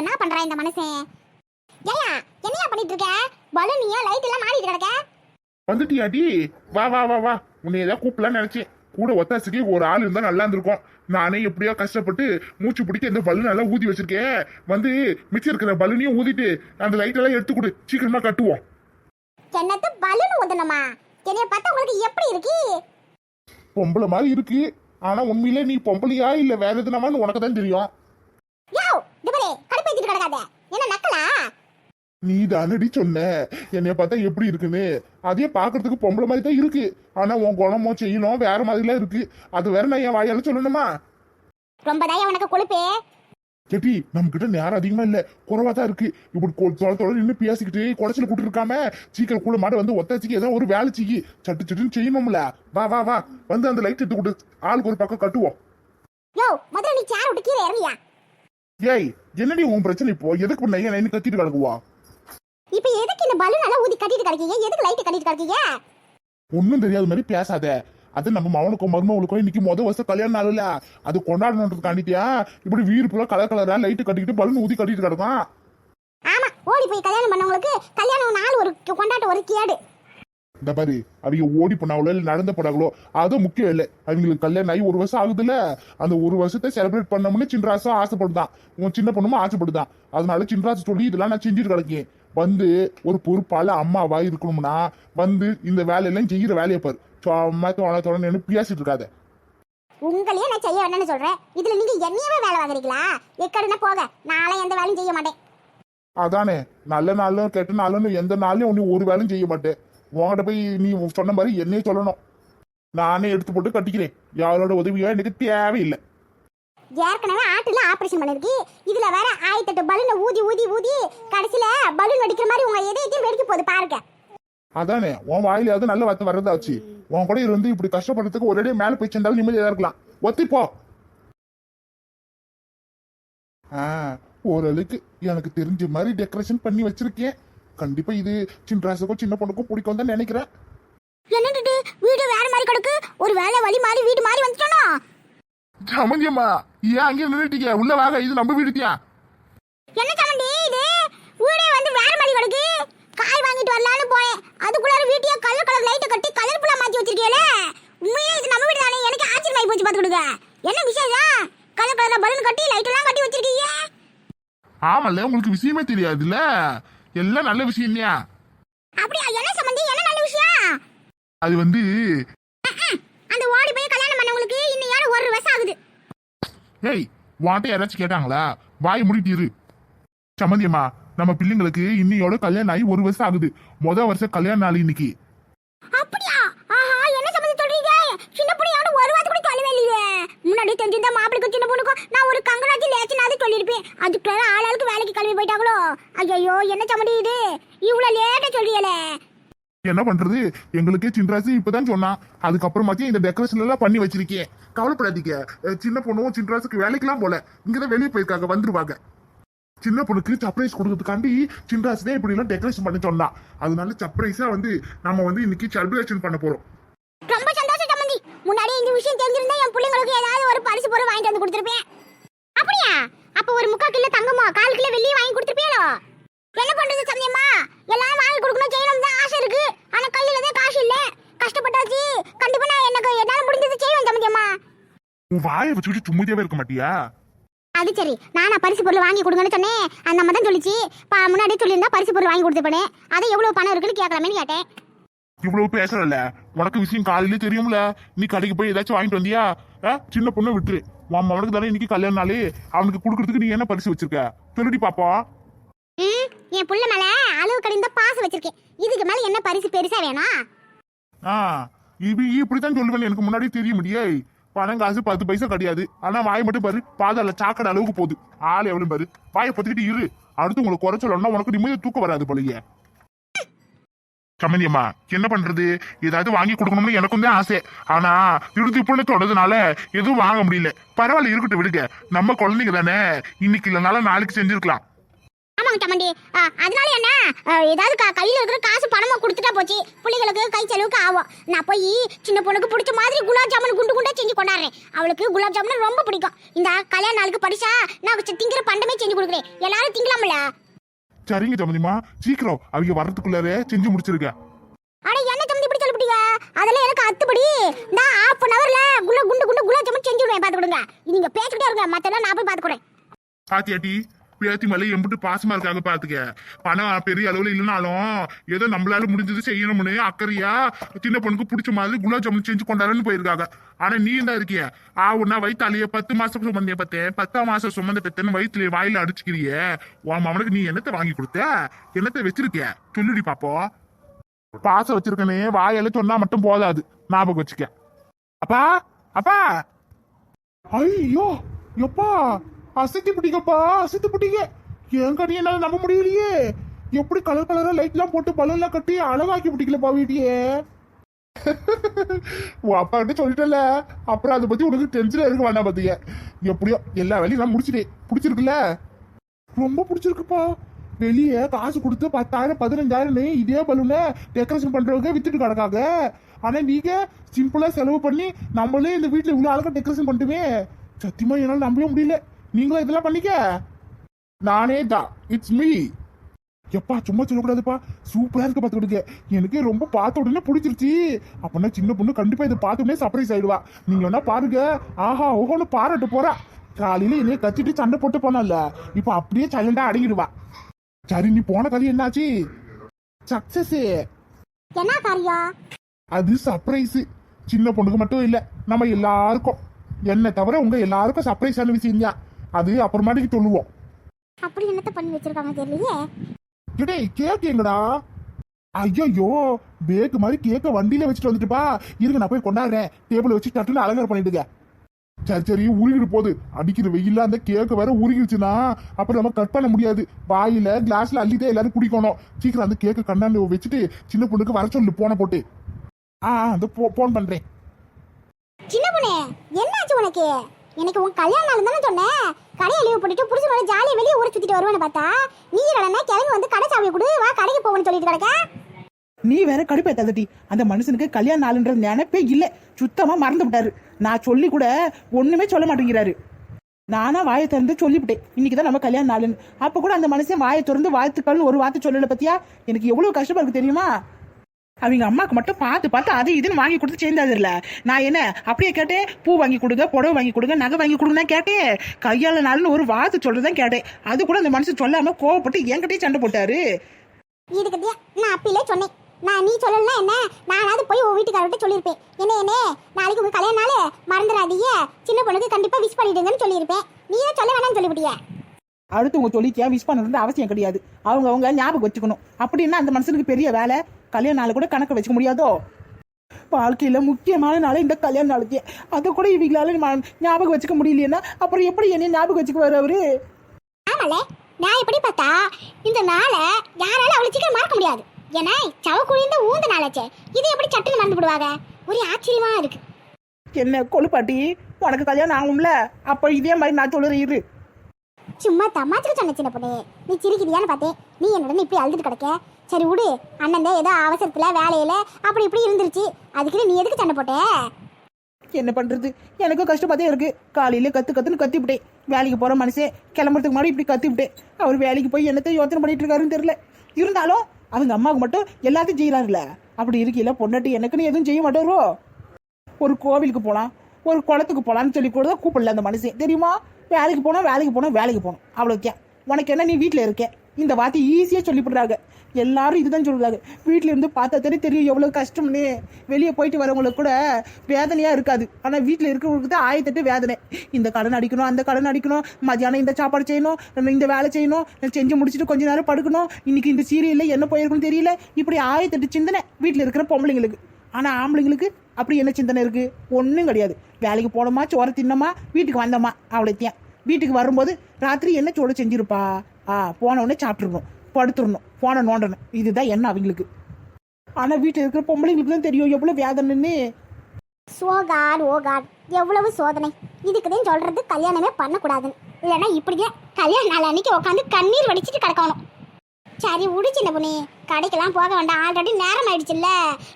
என்ன பண்றா இந்த மனுஷன்? ஏயா என்னையா பண்ணிட்டு இருக்க பலூனியா லைட் எல்லாம் மாறிட்டு கிடக்க? வந்துட்டியாடி வா வா வா வா. உன்னை ஏதாவது கூப்பிடலாம்னு நினைச்சேன். கூட ஒத்தாசிக்கு ஒரு ஆள் இருந்தா நல்லா இருந்திருக்கும். நானே எப்படியோ கஷ்டப்பட்டு மூச்சு பிடிக்க இந்த பலூன் நல்லா ஊதி வச்சிருக்கேன். வந்து மிச்சம் இருக்கிற பலூனையும் ஊதிட்டு அந்த லைட் எல்லாம் எடுத்து கொடு. சீக்கிரமா கட்டுவோம். என்னத்து பலூன் ஊதணுமா? என்னைய பார்த்தா உங்களுக்கு எப்படி இருக்கு? பொம்பளை மாதிரி இருக்கு. ஆனா உண்மையிலே நீ பொம்பளையா இல்ல வேற எதுனாமான்னு உனக்கு தான் தெரியும் யோ இதுபரே கிடக்காத என்ன நக்கலா? நீ தானடி சொன்ன. என்னைய பார்த்தா எப்படி இருக்குன்னு? அதே பாக்குறதுக்கு பொம்பளை மாதிரி தான் இருக்கு. ஆனா உன் குணமோ செய்யணும் வேற மாதிரிலாம் இருக்கு. அது வேற நான் என் வாயால சொல்லணுமா? ரொம்ப தான் உனக்கு கொழுப்பே? கேட்டி நம்ம கிட்ட நேரம் அதிகமா இல்ல. குறைவா தான் இருக்கு. இப்படி தொலை தொலை நின்று பேசிக்கிட்டு குடைச்சல கூட்டு இருக்காம சீக்கிரம் கூட மாட்ட வந்து ஒத்தாச்சிக்கு ஏதோ ஒரு வேலை செய்யி. சட்டு சட்டுன்னு செய்யணும்ல. வா வா வா. வந்து அந்த லைட் எடுத்து கொடு. ஆளுக்கு ஒரு பக்கம் கட்டுவோம். யோ முதல்ல நீ சேர் விட்டு கீழே இறங்கியா? ஏய் என்னடி உன் பிரச்சனை இப்போ? எதுக்கு நைய நைன்னு கத்திட்டு கிடக்குவா? இப்போ எதுக்கு இந்த பலூன் எல்லாம் ஊதி கட்டிட்டு கிடக்கீங்க? எதுக்கு லைட் கட்டிட்டு கிடக்கீங்க? ஒன்னும் தெரியாத மாதிரி பேசாத. அது நம்ம மவனுக்கும் மருமகளுக்கும் இன்னைக்கு முத வருஷம் கல்யாணம் நாள்ல. அது கொண்டாடணுன்றதுக்காண்டிட்டியா? இப்படி வீடு ஃபுல்லா கலர் கலரா லைட் கட்டிக்கிட்டு பலூன் ஊதி கட்டிட்டு கிடக்கும் ஆமா ஓடி போய் கல்யாணம் பண்ணவங்களுக்கு கல்யாணம் நாள் ஒரு கொண்டாட்டம் ஒரு கேடு. இந்த பாரு அவங்க ஓடி போனாங்களோ இல்லை நடந்து போனாங்களோ அது முக்கியம் இல்லை. அவங்களுக்கு கல்யாணம் ஆகி ஒரு வருஷம் ஆகுதுல்ல. அந்த ஒரு வருஷத்தை செலிப்ரேட் பண்ணோம்னு சின்ராசும் ஆசைப்படுதான். உன் சின்ன பொண்ணுமா ஆசைப்படுதான். அதனால சின்ராசு சொல்லி இதெல்லாம் நான் செஞ்சுட்டு கிடக்கேன். வந்து ஒரு பொறுப்பால அம்மாவா இருக்கணும்னா வந்து இந்த வேலையெல்லாம் செய்யற வேலையை பாரு. சும்மா தோண தோணு பேசிட்டு இருக்காத. உங்களையே நான் செய்ய வேண்டாம்னு சொல்றேன். இதுல நீங்க என்னையவே வேலை வாங்குறீங்களா? எக்கடுனா போக நாளை எந்த வேலையும் செய்ய மாட்டேன். அதானே. நல்ல நாளும் கெட்ட நாளும் எந்த நாளையும் ஒண்ணு ஒரு வேலையும் செய்ய மாட்டேன். உன்கிட்ட போய் நீ சொன்ன மாதிரி என்னையே சொல்லணும். நானே எடுத்து போட்டு கட்டிக்கிறேன். யாரோட உதவியோ எனக்கு தேவையில்லை. ஏற்கனவே ஆட்டுல ஆபரேஷன் பண்ணிருக்கு. இதுல வேற ஆயிரத்தெட்டு பலூனை ஊதி ஊதி ஊதி கடைசியில பலூன் வெடிக்கிற மாதிரி உங்க எதையத்தையும் வெடிக்க போகுது பாருங்க. அதானே உன் வாயிலாவது நல்ல வார்த்தை வரதாச்சு உன் கூட இருந்து இப்படி கஷ்டப்படுறதுக்கு ஒரேடியே மேல போய் சென்றாலும் நிம்மதியா இருக்கலாம். ஒத்திப்போ ஆ ஓரளவுக்கு எனக்கு தெரிஞ்ச மாதிரி டெக்கரேஷன் பண்ணி வச்சிருக்கேன். கண்டிப்பா இது சின்ராசுக்கும் சின்ன பொண்ணுக்கும் பிடிக்கும் தான் நினைக்கிறேன். என்னட்டு வீடு வேற மாதிரி கிடக்கு. ஒரு வேலை வழி மாறி வீடு மாறி வந்துட்டோனா சமந்தியம்மா ஏன் அங்கே நின்றுட்டீங்க உள்ள வாங்க இது நம்ம வீடுத்தியா என்ன சமண்டி இது? வீடே வந்து வேற மாதிரி கிடக்கு. காய் வாங்கிட்டு வரலான்னு போனேன். அதுக்குள்ளார வீட்டையே கலர் கலர் லைட்டை கட்டி கலர் ஃபுல்லா மாத்தி வச்சிருக்கீங்களே உண்மையே இது நம்ம வீடு தானே. எனக்கு ஆச்சரியமாயி போச்சு பாத்துக்கிடுங்க என்ன விசேஷம்? கலர் கலரா பலூன் கட்டி லைட் எல்லாம் கட்டி வச்சிருக்கீங்க. ஆமல்ல உங்களுக்கு விஷயமே தெரியாதுல்ல. எல்லாம் நல்ல விஷயம் இல்லையா? அப்படியா? என்ன சம்பந்தி? என்ன நல்ல விஷயம்? அது வந்து அந்த ஓடி போய் கல்யாணம் பண்ணவங்களுக்கு இன்னும் யாரும் ஒரு வருஷம் ஆகுது. ஏய் வாட்ட யாராச்சும் கேட்டாங்களா? வாய் மூடிட்டு இரு. சம்மந்தியம்மா நம்ம பிள்ளைங்களுக்கு இன்னையோட கல்யாணம் ஆகி ஒரு வருஷம் ஆகுது. முத வருஷம் கல்யாண நாள் இன்னைக்கு அப்படியா ஆஹா என்ன சம்பந்தி சொல்றீங்க சின்ன பொண்ணு யாரும் ஒரு வாரத்து கூட சொல்லவே இல்லையே முன்னாடி தெரிஞ்சிருந்தா மாப்பிளைக்கும் சின்ன பொண்ணுக்கும் நான் ஒரு கங்கராஜி லேச்சுனாவது சொல்லியிருப்பேன். அதுக்குள்ள ஆளாளுக்கு வேலைக்கு கிளம்பி போயிட்டாங்களோ? ஐயோ என்ன சம்மந்தி இது? இவ்வளவு லேட்டா சொல்றீங்களே. என்ன பண்றது? எங்களுக்கே சின்ராசு இப்பதான் சொன்னான். அதுக்கப்புறமாச்சும் இந்த டெக்கரேஷன் எல்லாம் பண்ணி வச்சிருக்கேன். கவலைப்படாதீங்க. சின்ன பொண்ணும் சின்ராசுக்கு வேலைக்கெல்லாம் போல. இங்கதான் வெளியே போயிருக்காங்க வந்துருவாங்க. சின்ன பொண்ணுக்கு சர்ப்ரைஸ் கொடுக்கறதுக்காண்டி சின்ராஸ் தான் இப்படி எல்லாம் டெக்கரேஷன் பண்ணி சொன்னான் அதனால சர்ப்ரைஸா வந்து நம்ம வந்து இன்னைக்கு செலிப்ரேஷன் பண்ண போறோம். ரொம்ப சந்தோஷம் சம்மந்தி முன்னாடி இந்த விஷயம் தெரிஞ்சிருந்தா என் பிள்ளைங்களுக்கு ஏதாவது ஒரு பரிசு பொருள் வாங்கிட்டு வந்து கொடுத்துருப்பேன். அப்படியா? அப்ப ஒரு முக்கா கிலோ தங்கமோ கால் கிலோ வெள்ளியும் வாங்கி கொடுத்துருப்பீங்களோ என்ன பண்றது சந்தியம்மா எல்லாம் வாங்கி கொடுக்கணும் செய்யணும் தான் ஆசை இருக்கு. ஆனா கையில தான் காசு இல்ல. கஷ்டப்பட்டாச்சு. கண்டிப்பா நான் எனக்கு என்னால முடிஞ்சது செய்வேன் சந்தியம்மா உன் வாயை வச்சுக்கிட்டு சும்மதியாவே இருக்க மாட்டியா? அது சரி. நானா பரிசு பொருள் வாங்கி கொடுங்கன்னு சொன்னேன். அந்த அம்மா தான் சொல்லிச்சு. பா முன்னாடியே சொல்லியிருந்தா பரிசு பொருள் வாங்கி கொடுத்துப்பேன் அதை எவ்வளவு பணம் இருக்குன்னு கேட்கலாமேன்னு கேட்டேன். இவ்வளவு பேசுறல உனக்கு விஷயம் காலையிலே தெரியும்ல? நீ கடைக்கு போய் ஏதாச்சும் வாங்கிட்டு வந்தியா? சின்ன பொண்ணு விட்டுரு. உன் அவனுக்கு தானே இன்னைக்கு கல்யாண நாளே அவனுக்கு கொடுக்கறதுக்கு நீ என்ன பரிசு வச்சிருக்க? திருடி பாப்பா. ம், என் புள்ள மேல அளவு கடிந்த பாசம் வச்சிருக்கேன் இதுக்கு மேல என்ன பரிசு பெருசா வேணும்? ஆ இது இப்படித்தான் சொல்லுவேன் எனக்கு முன்னாடி தெரிய முடியே பணம் காசு பத்து பைசா கிடையாது. ஆனா வாய் மட்டும் பாரு பாதாள சாக்கடை அளவுக்கு போகுது. ஆள் எவ்வளவு பாரு. வாயை பத்திக்கிட்டு இரு. அடுத்து உங்களுக்கு குறை சொல்லணும்னா உனக்கு நிம்மதியா தூக்கம் வராது போலயே. கமலியம்மா என்ன பண்றது? ஏதாவது வாங்கி கொடுக்கணும்னு எனக்கும் தான் ஆசை. ஆனா திருத்திப்புன்னு தொடதுனால எதுவும் வாங்க முடியல. பரவாயில்ல இருக்கட்டும் விடுங்க. நம்ம குழந்தைங்க தானே. இன்னைக்கு இல்லைனாலும் நாளைக்கு செஞ்சிருக்கலாம். ஆமாங்க தம்பி அதனால என்ன? ஏதாவது க- கையில இருக்கிற காசு பணமா கொடுத்துட்டா போச்சு. பிள்ளைகளுக்கு கை செலவுக்கு ஆகும். நான் போய் சின்ன பொண்ணுக்கு பிடிச்ச மாதிரி குலாப் ஜாமுன் குண்டு குண்டா செஞ்சு கொண்டாடுறேன். அவளுக்கு குலாப் ஜாமுன் ரொம்ப பிடிக்கும். இந்த கல்யாண நாளுக்கு பரிசா நான் திங்கிற பண்டமே செஞ்சு கொடுக்குறேன். எல்லாரும் திங்கலாம்ல? சரிங்க சம்மந்திமா சீக்கிரம். அவங்க வர்றதுக்குள்ளாரே செஞ்சு முடிச்சிருக்க அட என்ன சம்மந்தி இப்படி சொல்லிவிட்டீங்க? அதெல்லாம் எனக்கு அத்துப்படி. நான் ஹாஃப் அன் ஹவர்ல குள்ள குண்டு குண்டு குலாப் ஜாமுன் செஞ்சு விடுவேன். பார்த்து கொடுங்க. நீங்க பேசிக்கிட்டே இருங்க. மத்தெல்லாம் நான் போய் பார்த்துக்கிறேன் பாத்தியாட்டி பேத்தி மேல எம்பிட்டு பாசமா இருக்காங்க பாத்துக்க. பணம் பெரிய அளவுல இல்லைனாலும் ஏதோ நம்மளால முடிஞ்சது செய்யணும்னு அக்கறையா சின்ன பொண்ணுக்கு பிடிச்ச மாதிரி குலாப் ஜாமுன் செஞ்சு கொண்டாடன்னு போயிருக்காங்க. ஆனா நீ என்ன இருக்கிய? ஆ உன்னா வயிற்றாலேயே பத்து மாசம் சுமந்திய பத்தேன் பத்தாம் மாசம் சுமந்த பெத்தேன்னு வயிற்றுல வாயில அடிச்சுக்கிறிய. உன் மவனுக்கு நீ என்னத்தை வாங்கி கொடுத்த? என்னத்தை வச்சிருக்கிய சொல்லுடி பாப்போம். பாசம் வச்சிருக்கனே வாயால சொன்னா மட்டும் போதாது. ஞாபகம் வச்சுக்க. அப்பா அப்பா. ஐயோ எப்பா? அசத்தி பிடிக்கப்பா அசத்தி பிடிக்க என் கட்டி என்னால நம்ப முடியலையே. எப்படி கலர் கலரா லைட்லாம் போட்டு பலூன்லாம் கட்டி அழகாக்கி பிடிக்கலப்பா வீட்டையே உன் அப்பா கிட்ட சொல்லிட்டல அப்புறம் அதை பத்தி உனக்கு டென்ஷன் இருக்க வேண்டாம் பாத்தீங்க எப்படியோ எல்லா வேலையும் நான் முடிச்சிட்டேன் பிடிச்சிருக்குல்ல? ரொம்ப பிடிச்சிருக்குப்பா. வெளியே காசு கொடுத்து பத்தாயிரம் பதினஞ்சாயிரம் இதே பலூனை டெக்கரேஷன் பண்றவங்க வித்துட்டு கிடக்காங்க. ஆனா நீங்க சிம்பிளா செலவு பண்ணி நம்மளே இந்த வீட்டுல இவ்வளவு அழகா டெக்கரேஷன் பண்ணிட்டுமே சத்தியமா என்னால நம்பவே முடியல. நீங்களும் இதெல்லாம் பண்ணிக்க? நானே தான். இட்ஸ் மீ எப்பா சும்மா சொல்லக்கூடாதுப்பா. சூப்பரா இருக்க பார்த்துக்கிடுங்க எனக்கு ரொம்ப பார்த்த உடனே பிடிச்சிருச்சு. அப்படின்னா சின்ன பொண்ணு கண்டிப்பா இதை பார்த்த உடனே சர்ப்ரைஸ் ஆயிடுவா. நீங்க வேணா பாருங்க. ஆஹா ஓஹோன்னு பாராட்டு போறா. காலையில என்னைய கத்திட்டு சண்டை போட்டு போனல இப்ப அப்படியே சைலண்டா அடங்கிடுவா. சரி நீ போன கதை என்னாச்சு? சக்சஸ் என்ன காரியம்? அது சர்ப்ரைஸ் சின்ன பொண்ணுக்கு மட்டும் இல்ல நம்ம எல்லாருக்கும். என்ன தவிர உங்க எல்லாருக்கும் சர்ப்ரைஸான விஷயம் தான். அது அப்புறமாட்டிக்கு சொல்லுவோம். அப்படி என்னத்த பண்ணி வச்சிருக்காங்க தெரியலையே. இடே கேக் எங்கடா? ஐயோ பேக்கு மாதிரி கேக்க வண்டியில வச்சுட்டு வந்துட்டுப்பா இருங்க நான் போய் கொண்டாடுறேன். டேபிள் வச்சு தட்டுல அலங்காரம் பண்ணிடுங்க. சரி சரி உருகிட்டு போகுது. அடிக்கிற வெயில்ல அந்த கேக்க வேற உருகிடுச்சுன்னா அப்புறம் நம்ம கட் பண்ண முடியாது. வாயில கிளாஸ்ல அள்ளிட்டே எல்லாரும் குடிக்கணும். சீக்கிரம் அந்த கேக்க கண்ணாண்டு வச்சுட்டு சின்ன பொண்ணுக்கு வர சொல்லு போன போட்டு. ஆ ஆ, அந்த போன் பண்றேன். சின்ன பொண்ணு என்னாச்சு உனக்கு? எனக்கு உன் கல்யாண நாள் தானே சொன்னேன் கடையை லீவு பண்ணிட்டு புருஷனோட ஜாலியாக வெளியே ஊரை சுத்திட்டு வருவேன்னு பார்த்தா. நீ என்னடா கிளம்பி வந்து கடை சாவி கொடு வா கடைக்கு போகணும்னு சொல்லிட்டு கிடக்க. நீ வேற கடுப்பேத்தாதடி அந்த மனுஷனுக்கு கல்யாண நாளுன்ற நினைப்பே இல்லை. சுத்தமாக மறந்து விட்டாரு. நான் சொல்லி கூட ஒன்றுமே சொல்ல மாட்டேங்கிறாரு. நானா வாயை திறந்து சொல்லிவிட்டேன். இன்னைக்கு தான் நம்ம கல்யாண நாளுன்னு. அப்போ கூட அந்த மனுஷன் வாயை திறந்து வாழ்த்துக்கள்னு ஒரு வார்த்தை சொல்லலை பத்தியா? எனக்கு எவ்வளோ கஷ்டமா இருக்கு தெரியுமா? அவங்க அம்மாக்கு மட்டும் பார்த்து பார்த்து அது இதுன்னு வாங்கி கொடுத்து சேர்ந்தாதுல்ல நான் என்ன அப்படியே கேட்டேன் பூ வாங்கி கொடுங்க புடவை வாங்கி கொடுங்க நகை வாங்கி கொடுங்க கேட்டேன். கையால நாள்னு ஒரு வார்த்தை சொல்றதான் கேட்டேன். அது கூட அந்த மனுஷன் சொல்லாம கோவப்பட்டு என்கிட்டயே சண்டை போட்டாரு. இதுக்கு நான் அப்பயிலே சொன்னேன். நான் நீ சொல்லலாம் என்ன? நானாவது போய் உன் வீட்டுக்காரர்கிட்ட சொல்லியிருப்பேன். என்ன என்ன? நாளைக்கு உங்க கல்யாண நாள்? மறந்துடாதீங்க. சின்ன பொண்ணுக்கு கண்டிப்பா விஷ் பண்ணிடுங்கன்னு சொல்லியிருப்பேன். நீ தான் சொல்ல வேணாம்னு சொல்லிவிட்டியே. அடுத்தவங்க சொல்லிட்டியா விஷ் பண்ணுறது அவசியம் கிடையாது. அவங்க அவங்க ஞாபகம் வச்சுக்கணும். அப்படின்னா அந்த மனுஷனுக்கு பெரிய வேலை? கல்யாண நாள் கூட கணக்கு வச்சுக்க முடியாதோ? வாழ்க்கையில முக்கியமான நாள் இந்த கல்யாண நாளுக்கு. அதை கூட இவங்களால ஞாபகம் வச்சுக்க முடியலைன்னா அப்புறம் எப்படி என்ன ஞாபகம் வச்சுக்குவாரு அவரு? ஆமால நான் எப்படி பார்த்தா இந்த நாளை யாரால அவ்வளவு சீக்கிரம் மறக்க முடியாது. ஏன்னா சவ குழிந்த ஊந்த நாளாச்சே. இது எப்படி சட்டுன்னு மறந்து விடுவாங்க ஒரே ஆச்சரியமா இருக்கு. என்ன கொழுப்பாட்டி? உனக்கு கல்யாணம் ஆகும்ல? அப்போ இதே மாதிரி நான் சொல்லுறேன் இரு. சும்மா தமாச்சுக்கு சொன்ன சின்ன பொண்ணு நீ சிரிக்கிறியான்னு பார்த்தேன். நீ என்னடனே இப்படி அழுதுட்டு கிடக்க? சரி விடு. அண்ணன் தான் ஏதோ அவசரத்துல வேலையில அப்படி இப்படி இருந்துருச்சு. அதுக்கு நீ எதுக்கு சண்டை போட்ட? என்ன பண்றது? எனக்கும் கஷ்டமாதே இருக்கு. காலையில கத்து கத்துன்னு கத்திவிட்டேன். வேலைக்கு போற மனுஷன் கிளம்புறதுக்கு முன்னாடி இப்படி கத்திவிட்டேன். அவர் வேலைக்கு போய் என்னத்தை யோசனை பண்ணிட்டு இருக்காருன்னு தெரியல. இருந்தாலும் அவங்க அம்மாவுக்கு மட்டும் எல்லாத்தையும் செய்யறாருல்ல அப்படி இருக்கையில பொண்டாட்டி எனக்குன்னு எதுவும் செய்ய மாட்டாரோ? ஒரு கோவிலுக்கு போலாம் ஒரு குளத்துக்கு போலாம்னு சொல்லி கூட கூப்பிடல அந்த மனுஷன். தெரியுமா? வேலைக்கு போனோம் வேலைக்கு போனோம் வேலைக்கு போகணும். அவ்வளோக்கே உனக்கு என்ன? நீ வீட்டில் இருக்கேன் இந்த வார்த்தை ஈஸியாக சொல்லிவிடுறாங்க எல்லாரும் இதுதான் சொல்கிறாங்க வீட்டில் இருந்து பார்த்தா தெரியும் தெரியும் எவ்வளோ கஷ்டம்னு. வெளியே போயிட்டு வரவங்களுக்கு கூட வேதனையாக இருக்காது. ஆனால் வீட்டில் இருக்கிறவங்களுக்கு தான் ஆயத்தட்டு வேதனை. இந்த கடன் அடிக்கணும் அந்த கடன் அடிக்கணும். மதியானம் இந்த சாப்பாடு செய்யணும் நம்ம இந்த வேலை செய்யணும். செஞ்சு முடிச்சுட்டு கொஞ்ச நேரம் படுக்கணும். இன்றைக்கி இந்த சீரியலில் என்ன போயிருக்குன்னு தெரியல. இப்படி ஆயத்தட்டு சிந்தனை வீட்டில் இருக்கிற பொம்பளைங்களுக்கு. ஆனால் ஆம்பளைங்களுக்கு அப்படி என்ன சிந்தனை இருக்குது ஒன்றும் கிடையாது. வேலைக்கு போனோமா சோற தின்னமா வீட்டுக்கு வந்தோமா? அவ்வளோத்தையும் வீட்டுக்கு வரும்போது ராத்திரி என்ன சோறு செஞ்சிருப்பா? ஆ போன உடனே சாப்பிட்டுருணும். படுத்துடணும். போனை நோண்டணும். இதுதான் என்ன அவங்களுக்கு. ஆனால் வீட்டில் இருக்கிற பொம்பளைங்களுக்கு தான் தெரியும். எவ்வளோ வேதனைன்னு. சோ காட் எவ்வளவு சோதனை. இதுக்குதான் சொல்றது கல்யாணமே பண்ணக்கூடாதுன்னு. இல்லைன்னா இப்படியே கல்யாண நாள் அன்னைக்கு உட்காந்து கண்ணீர் வடிச்சிட்டு கிடக்கணும். சரி விடு சின்ன பொண்ணு. கடைக்கெல்லாம் போக வேண்டாம். ஆல்ரெடி நேரம் ஆயிடுச்சுல்ல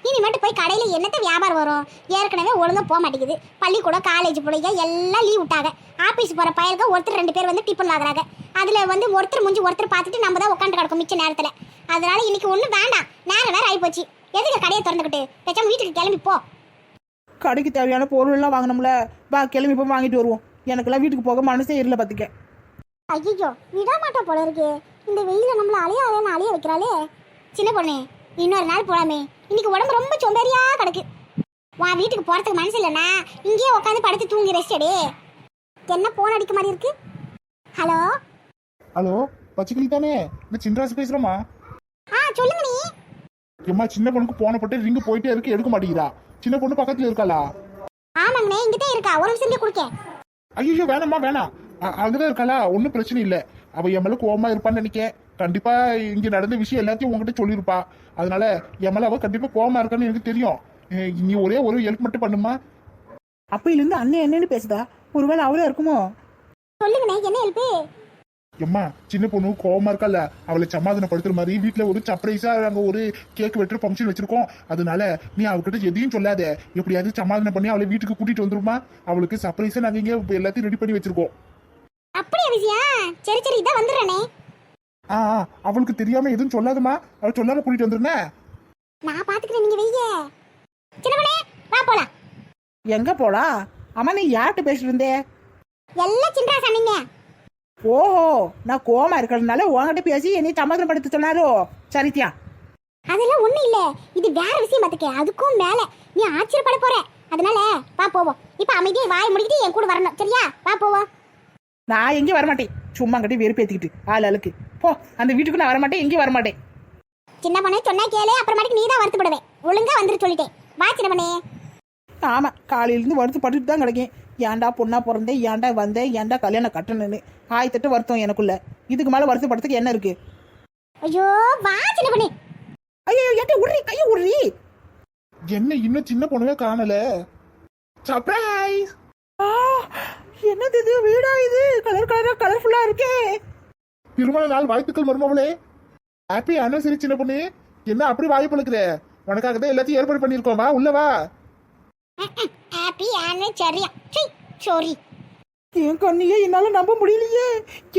இனிமேட்டு போய் கடையில் என்னத்த வியாபாரம் வரும்? ஏற்கனவே ஒழுங்கா போக மாட்டேங்குது. பள்ளிக்கூடம் காலேஜ் பிள்ளைங்க எல்லாம் லீவ் விட்டாங்க. ஆஃபீஸ் போகிற பயலுக்கு ஒருத்தர் ரெண்டு பேர் வந்து டிஃபன் வாங்குறாங்க. அதில் வந்து ஒருத்தர் முடிஞ்சு ஒருத்தர் பார்த்துட்டு நம்ம தான் உட்காந்து கிடக்கும் மிச்ச நேரத்தில். அதனால இன்னைக்கு ஒன்றும் வேண்டாம். நேரம் வேற ஆகிப்போச்சு எதுக்கு கடையை திறந்துக்கிட்டு? பேசாம வீட்டுக்கு கிளம்பி போ. கடைக்கு தேவையான பொருள் எல்லாம் வாங்கினோம்ல வா கிளம்பி போய் வாங்கிட்டு வருவோம். எனக்கெல்லாம் வீட்டுக்கு போக மனசே இல்லை பார்த்துக்க ஐயோ விட மாட்டா போல இருக்கு. இந்த வெயில நம்மள அலைய அலைய அலைய வைக்கிறாளே. சின்ன பொண்ணு இன்னொரு நாள் போலாமே. இன்னைக்கு உடம்பு ரொம்ப சொம்பேறியா கிடக்கு. வா வீட்டுக்கு போறதுக்கு மனசு இல்லைன்னா இங்கேயே உட்காந்து படுத்து தூங்கி ரெஸ்ட் எடு. என்ன போன் அடிக்க மாதிரி இருக்கு? ஹலோ ஹலோ பச்சைக்கிளி தானே? இந்த சின்ராசு பேசுறோமா ஆ சொல்லுங்க நீ. ஏம்மா சின்ன பொண்ணுக்கு போன போட்டு ரிங்கு போயிட்டே இருக்கு எடுக்க மாட்டேங்கிறா. சின்ன பொண்ணு பக்கத்துல இருக்காளா? ஆமாங்கண்ணே இங்கிட்டே இருக்கா. ஒரு நிமிஷம் இங்கே கொடுக்க ஐயோ வேணாம்மா வேணாம். அ- அங்கதான் இருக்காளா? ஒன்றும் பிரச்சனை இல்லை. அவ என் மேல கோவமா இருப்பான்னு நினைக்க கண்டிப்பா இங்க நடந்த விஷயம் எல்லாத்தையும் உங்ககிட்ட சொல்லியிருப்பா அதனால என் மேல அவ கண்டிப்பா கோவமா இருக்கான்னு எனக்கு தெரியும். நீ ஒரே ஒரு ஹெல்ப் மட்டும் பண்ணுமா? அப்பையிலேருந்து அண்ணன் என்னன்னு பேசுதா? ஒருவேளை அவளே இருக்குமோ? சொல்லுங்கண்ணே என்ன ஹெல்ப்பு எம்மா சின்ன பொண்ணு கோவமா இருக்கல அவளை சமாதானப்படுத்துற மாதிரி வீட்ல ஒரு சர்ப்ரைஸா நாங்க ஒரு கேக் வெட்டுற ஃபங்க்ஷன் வச்சிருக்கோம். அதனால நீ அவகிட்ட எதையும் சொல்லாத. எப்படியாவது சமாதானம் பண்ணி அவளை வீட்டுக்கு கூட்டிட்டு வந்துருமா? அவளுக்கு சர்ப்ரைஸா நாங்க இங்க எல்லாத்தையும் ரெடி பண்ணி வச்சிருக்கோம். அப்படியா விஷயம் சரி சரி இதான் வந்துடுறேனே. ஆ ஆ, அவளுக்கு தெரியாம எதுவும் சொல்லாதம்மா. அவள் சொல்லாம கூட்டிட்டு வந்துருனே நான் பாத்துக்கிறேன் நீங்க வெய்ய. சின்ன பொண்ணே வா போலாம். எங்க போலா? அம்மா நீ யார்கிட்ட பேசிட்டு இருந்தே? எல்லாம் சின்ரா சொன்னீங்க ஓஹோ நான் கோமா இருக்கிறதுனால உன்கிட்ட பேசி என்னை சமாதானப்படுத்த சொன்னாரோ? சரித்தியா அதெல்லாம் ஒண்ணும் இல்ல. இது வேற விஷயம் பாத்துக்க. அதுக்கும் மேல. நீ ஆச்சரியப்பட போற. அதனால வா போவோம். இப்ப அமைதியா வாய் முடிக்கிட்டு என் கூட வரணும். சரியா? வா போவோம். நான் எங்கேயும் வரமாட்டேன். சும்மா கட்டி வெறுப்பேத்திக்கிட்டு ஆள் அழுக்கு போ அந்த வீட்டுக்கு நான் வரமாட்டேன் எங்கேயும் வரமாட்டேன். சின்ன பண்ணே சொன்னா கேளு அப்புறமாட்டிக்கு நீ தான் வருத்தப்படுவேன். ஒழுங்கா வந்துட்டு சொல்லிட்டேன். வா சின்ன பண்ணே. ஆமா காலையிலேருந்து வருத்தம் பட்டுட்டு தான் கிடைக்கும் ஏன்டா பொண்ணா பிறந்தேன் ஏன்டா வந்தேன் ஏன்டா கல்யாணம் கட்டணும்னு. ஆயிரத்தெட்டு வருத்தம் எனக்குள்ள. இதுக்கு மேல வருத்தப்படுறதுக்கு என்ன இருக்கு? ஐயோ வா சின்ன பண்ணே. ஐயோ ஏன்டா உர்றி கையை உர்றி என்ன இன்னும் சின்ன பொண்ணுவே காணல? சர்ப்ரைஸ் என்னது இது? வீடா இது? கலர் கலரா கலர்ஃபுல்லா இருக்கே. திருமண நாள் வாழ்த்துக்கள் மருமவளே. ஹாப்பி ஆனிவர்சரி சின்ன பொண்ணு. என்ன அப்படி வாய் பழுக்கிற? உனக்காக தான் எல்லாத்தையும் ஏற்பாடு பண்ணிருக்கோம் வா உள்ள வா. ஹாப்பி ஆனிவர்சரியா சாரி என் கண்ணியே என்னால நம்ப முடியலையே.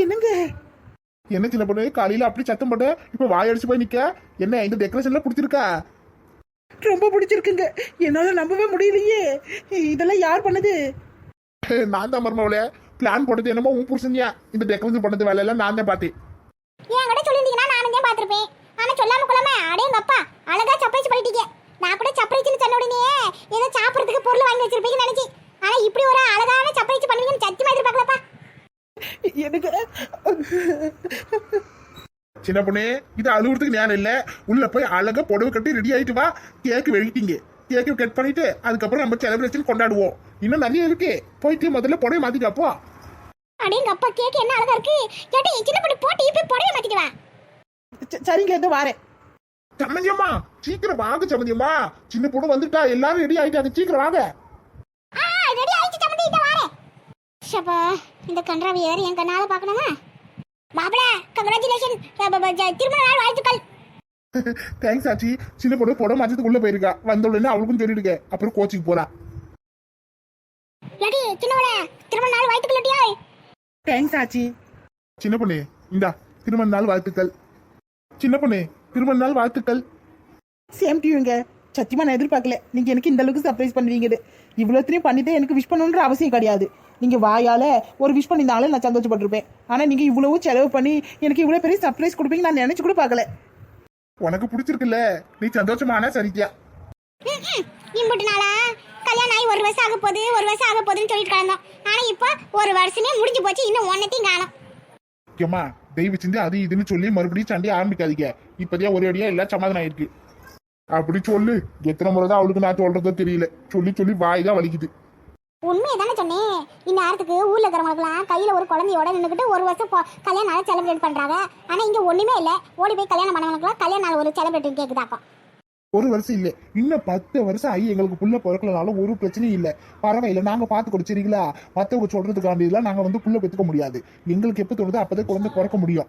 என்னங்க? என்ன சின்ன பொண்ணு காலையில அப்படி சத்தம் போட்ட இப்ப வாய் அடிச்சு போய் நிக்க? என்ன இந்த டெக்கரேஷன்ல பிடிச்சிருக்கா? ரொம்ப பிடிச்சிருக்குங்க. என்னால நம்பவே முடியலையே. இதெல்லாம் யார் பண்ணது? நான் தான் மருமவளே. பிளான் போட்டது என்னமோ உன் புருஷன்யா. இந்த டெக்கரேஷன் பண்ணது வேலை எல்லாம் நான் தான் பார்த்தேன். என் கூட சொல்லியிருந்தீங்கன்னா நானும் தான் பார்த்துருப்பேன். ஆனா சொல்லாம கொள்ளாம அடே எங்க அப்பா அழகா சர்ப்ரைஸ் பண்ணிட்டீங்க. நான் கூட சர்ப்ரைஸ்னு சொன்ன உடனே ஏதோ சாப்பிட்றதுக்கு பொருள் வாங்கி வச்சிருப்பீங்கன்னு நினைச்சு ஆனா இப்படி ஒரு அழகான சர்ப்ரைஸ் பண்ணுவீங்கன்னு சத்தியமா எதிர்பார்க்கலப்பா. எனக்கு சின்ன பொண்ணு இது அழுகுறதுக்கு நேரம் இல்ல. உள்ள போய் அழகா புடவை கட்டி ரெடி ஆயிட்டு வா. கேக் வெட்டிங்க கேக்கு கட் பண்ணிட்டு அதுக்கப்புறம் நம்ம செலிப்ரேஷன் கொண்டாடுவோம். இன்னும் நிறைய இருக்கு. போயிட்டு முதல்ல புடவை மாத்திட்டு அப்போ அடே எங்க அப்பா கேக் என்ன அழகா இருக்கு. கேட்டா சின்ன பொண்ணு போட்டு இப்படி புடவை மாத்திட்டு வா. ச- சரிங்க இதோ வாரேன். சம்மந்தியம்மா சீக்கிரம் வாங்க சம்மந்தியம்மா. சின்ன பொண்ணு வந்துட்டா எல்லாரும் ரெடி ஆயிட்டாங்க சீக்கிரம் வாங்க. ஆ ரெடி ஆயிடுச்சு சம்மந்தி இந்த வாரே ஷப்பா இந்த கன்றாவி வேற என் கண்ணால பார்க்கணுமா? மாப்பிள கங்க்ராச்சுலேஷன் திருமண நாள் வாழ்த்துக்கள். தேங்க்ஸ் ஆச்சி. சின்ன பொண்ணு புடவை மாற்றத்துக்கு உள்ள போயிருக்கா. வந்த உடனே அவளுக்கும் சொல்லிடுங்க. அப்புறம் கோச்சிக்கு போறா. லடி சின்னவள திருமண நாள் தேங்க்ஸ் ஆச்சி. சின்ன பொண்ணு இந்தா திருமண நாள் வாழ்த்துக்கள். சின்ன பொண்ணு திருமண நாள் வாழ்த்துக்கள். சேம் டியூங்க சத்தியமா நான் எதிர்பார்க்கல. நீங்க எனக்கு இந்த அளவுக்கு சர்ப்ரைஸ் பண்ணுவீங்க இவ்வளோத்தையும் பண்ணிட்டு எனக்கு விஷ் பண்ணணுன்ற அவசியம் கிடையாது. நீங்க வாயால ஒரு விஷ் பண்ணியிருந்தாலும் நான் சந்தோஷப்பட்டிருப்பேன். ஆனா நீங்க இவ்வளவு செலவு பண்ணி எனக்கு இவ்வளவு பெரிய சர்ப்ரைஸ் கொடுப்பீங்க நான் நினைச்சு கூட பார்க்கல. உனக்கு பிடிச்சிருக்குல்ல. நீ சந்தோஷமானா சரித்தியா. இம்புட்டு நாளா? கல்யாணம் ஆகி ஒரு வருஷம் ஆக போகுது ஒரு வருஷம் ஆக போகுதுன்னு சொல்லிட்டு கிடந்தோம். ஆனா இப்போ ஒரு வருஷமே முடிஞ்சு போச்சு இன்னும் ஒன்னத்தையும் காணோம். ஏம்மா தெய்வ சிந்தி அது இதுன்னு சொல்லி மறுபடியும் சண்டையை ஆரம்பிக்காதீங்க. இப்போதையா ஒரே அடியா எல்லாம் சமாதானம் ஆயிருக்கு. அப்படி சொல்லு. எத்தனை முறை தான் அவளுக்கு நான் சொல்றதோ தெரியல. சொல்லி சொல்லி வாய் தான் வலிக்குது. உண்மையை தானே சொன்னேன். இந்நேரத்துக்கு ஊர்ல இருக்கிறவங்களுக்குலாம் கையில ஒரு குழந்தையோட நின்றுக்கிட்டு ஒரு வருஷம் பொ- கல்யாண நாள் செலிப்ரேட் பண்றாங்க. ஆனா இங்க ஒண்ணுமே இல்ல. ஓடி போய் கல்யாணம் பண்ணவங்களுக்குலாம் கல்யாண நாள் ஒரு செலிப்ரேட் கேக்குதாக்கும் ஒரு வருஷம் இல்ல. இன்னும் பத்து வருஷம் ஆகி எங்களுக்கு புள்ள பிறக்கலனாலும் ஒரு பிரச்சனையும் இல்ல. பரவாயில்ல நாங்க பாத்து கொடுச்சிருக்கீங்களா? மத்தவங்க சொல்றதுக்காண்டி எல்லாம் நாங்க வந்து புள்ள பெற்றுக்க முடியாது. எங்களுக்கு எப்ப தோணுதோ அப்பதான் குழந்தை பிறக்க முடியும்.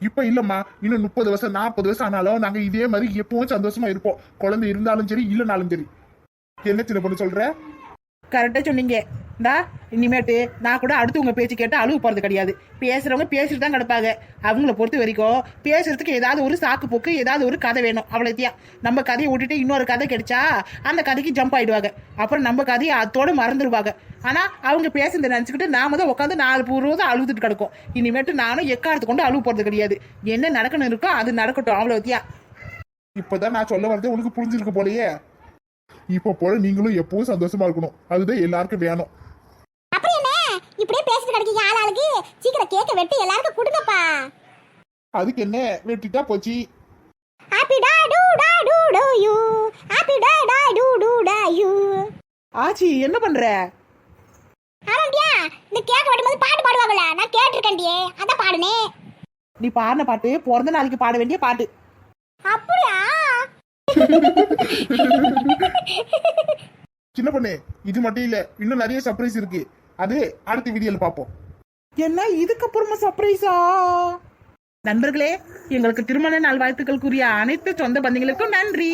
இப்ப இல்லம்மா இன்னும் முப்பது வருஷம் நாற்பது வருஷம் ஆனாலும் நாங்க இதே மாதிரி எப்பவும் சந்தோஷமா இருப்போம். குழந்தை இருந்தாலும் சரி இல்லைனாலும் சரி. என்ன சின்ன பொண்ணு சொல்ற? கரெக்டாக சொன்னீங்க. இந்தா இனிமேட்டு நான் கூட அடுத்தவங்க பேச்சு கேட்டு அழுவு போகிறது கிடையாது. பேசுகிறவங்க பேசிட்டு தான் கிடப்பாங்க. அவங்கள பொறுத்த வரைக்கும் பேசுகிறதுக்கு ஏதாவது ஒரு சாக்கு போக்கு ஏதாவது ஒரு கதை வேணும். அவ்வளோத்தியா நம்ம கதையை விட்டுட்டு இன்னொரு கதை கிடைச்சா அந்த கதைக்கு ஜம்ப் ஆகிடுவாங்க அப்புறம் நம்ம கதையை அதோட மறந்துடுவாங்க. ஆனால் அவங்க பேசுறதை நினச்சிக்கிட்டு நாம தான் உட்காந்து நாலு பூர்வம் தான் அழுதுட்டு கிடக்கும். இனிமேட்டு நானும் எக்காரத்து கொண்டு அழுவு போகிறது கிடையாது. என்ன நடக்கணும் இருக்கோ அது நடக்கட்டும். அவ்வளோத்தியா இப்போதான் நான் சொல்ல வரது உனக்கு புரிஞ்சிருக்க போலயே. இப்ப போல நீங்களும் எப்பவும் சந்தோஷமா இருக்கணும். அதுதான் எல்லாருக்கும் வேணும். என்ன? இப்படியே பேசிட்டு கிடைக்கீங்க ஆள் ஆளுக்கு சீக்கிரம் கேக்க வெட்டி எல்லாருக்கும் கொடுங்கப்பா. அதுக்கு என்ன? வெட்டிட்டா போச்சு. ஹாப்பி டா டூ டா டூ டூ யூ ஹாப்பி டா டா டூ டூ டா யூ ஆச்சி என்ன பண்ணுற ஆமாண்டியா இந்த கேக்க வெட்டும்போது பாட்டு பாடுவாங்கல்ல? நான் கேட்டிருக்கேன்டியே அதான் பாடுனே நீ பாடின பாட்டு பிறந்த நாளைக்கு பாட வேண்டிய பாட்டு. அப்படியா? சின்ன பொண்ணு இது மட்டும் இல்ல இன்னும் நிறைய சர்ப்ரைஸ் இருக்கு. அது அடுத்த வீடியோல பாப்போம் என்ன இதுக்கப்புறமா சர்ப்ரைஸா நண்பர்களே எங்களுக்கு திருமண நாள் வாழ்த்துக்கள் கூறிய அனைத்து சொந்த பந்தங்களுக்கும் நன்றி.